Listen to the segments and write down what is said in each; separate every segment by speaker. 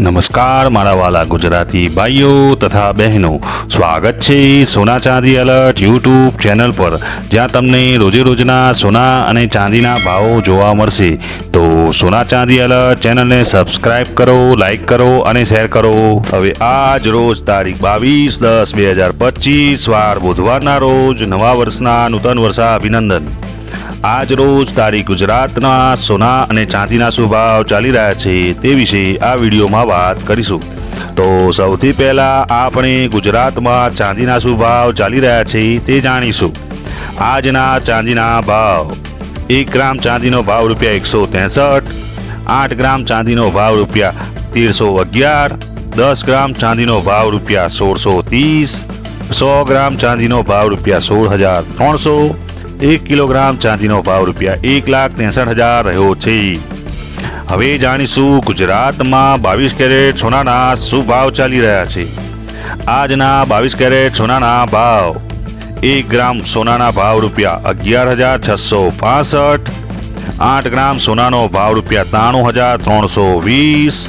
Speaker 1: નમસ્કાર, મારા વાલા ગુજરાતી ભાઈઓ તથા બહેનો. સ્વાગત છે સોના ચાંદી એલર્ટ યુટ્યુબ ચેનલ પર. જ્યાં તમને રોજે રોજના સોના અને ચાંદીના ભાવો જોવા મળશે. તો સોના ચાંદી એલર્ટ ચેનલને સબસ્ક્રાઇબ કરો લાઈક કરો અને શેર કરો. હવે આજ રોજ તારીખ બાવીસ દસ બે હજાર પચીસ, વાર બુધવારના રોજ નવા વર્ષના નૂતન વર્ષા અભિનંદન. આજ રોજ તારી ગુજરાતના સોના અને ચાંદીના શું ભાવ ચાલી રહ્યા છે તે વિશે આ વિડીયોમાં વાત કરીશું. તો સૌથી પહેલા આપણે ગુજરાતમાં ચાંદીના શું ભાવ ચાલી રહ્યા છે તે જાણીશું. આજના ચાંદીના ભાવ. એક ગ્રામ ચાંદીનો ભાવ રૂપિયા એકસો ત્રેસઠ, આઠ ગ્રામ ચાંદીનો ભાવ રૂપિયા તેરસો અગિયાર, દસ ગ્રામ ચાંદીનો ભાવ રૂપિયા સોળસો ત્રીસ, સો ગ્રામ ચાંદીનો ભાવ રૂપિયા સોળ હજાર ત્રણસો એક કિલોગ્રામ ચાંદીનો ભાવ રૂપિયા એક લાખ ત્રેસઠ હજાર રહ્યો છે. હવે જાણીશું ગુજરાતમાં બાવીસ કેરેટ સોનાના શું ભાવ ચાલી રહ્યા છે. આજના બાવીસ કેરેટ સોનાના ભાવ, એક ગ્રામ સોનાના ભાવ રૂપિયા અગિયાર હજાર છસો પાસઠ, આઠ ગ્રામ સોનાનો ભાવ રૂપિયા ત્રાણું હજાર ત્રણસો વીસ,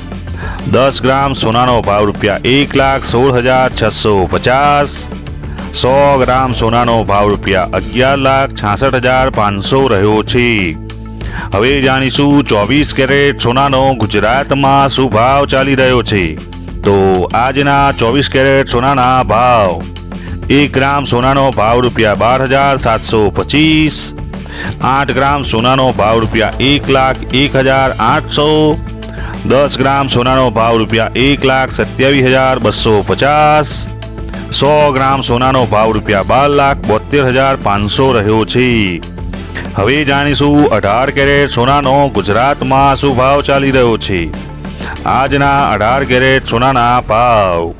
Speaker 1: દસ ગ્રામ સોનાનો ભાવ રૂપિયા એક લાખ સોળ હજાર છસો પચાસ સો ગ્રામ સોનાનો ભાવ રૂપિયા અગિયાર લાખ છાસઠ હજાર પાંચસો રહ્યો છે. હવે જાણીશું ચોવીસ કેરેટ સોનાનો ગુજરાતમાં શું ભાવ ચાલી રહ્યો છે. તો આજના ચોવીસ કેરેટ સોનાના ભાવ. એક ગ્રામ સોનાનો ભાવ રૂપિયા બાર હજાર સાતસો પચીસ. આઠ ગ્રામ સોનાનો ભાવ રૂપિયા એક લાખ એક હજાર આઠસો. દસ ગ્રામ સોનાનો ભાવ રૂપિયા એક લાખ સત્યાવીસ હજાર બસો પચાસ. સો ગ્રામ સોનાનો ભાવ રૂપિયા બાર લાખ બોતેર હજાર પાંચસો રહ્યો છે. હવે જાણીશું અઢાર કેરેટ સોનાનો ગુજરાતમાં શું ભાવ ચાલી રહ્યો છે. આજના અઢાર કેરેટ સોનાના ભાવ.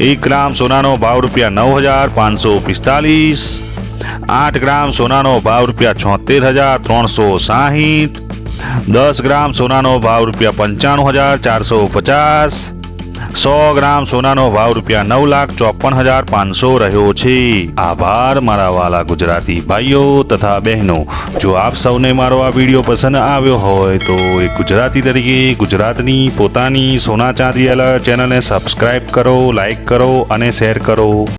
Speaker 1: એક ગ્રામ સોનાનો ભાવ રૂપિયા નવ હજાર પાંચસો પિસ્તાલીસ. આઠ ગ્રામ સોનાનો ભાવ રૂપિયા છોતેર હજાર ત્રણસો સાહીઠ. દસ ગ્રામ સોનાનો ભાવ રૂપિયા પંચાણું હજાર ચારસો પચાસ. સો ગ્રામ સોનાનો ભાવ રૂપિયા નવ લાખ ચોપન હજાર પાંચસો રહ્યો છે. આભાર, મારા વાલા ગુજરાતી ભાઈઓ તથા બહેનો. જો આપ સૌને મારો આ વીડિયો પસંદ આવ્યો હોય તો એક ગુજરાતી તરીકે ગુજરાતની પોતાની સોના ચાંદી અલર્ટ ચેનલને સબસ્ક્રાઈબ કરો લાઈક કરો અને શેર કરો.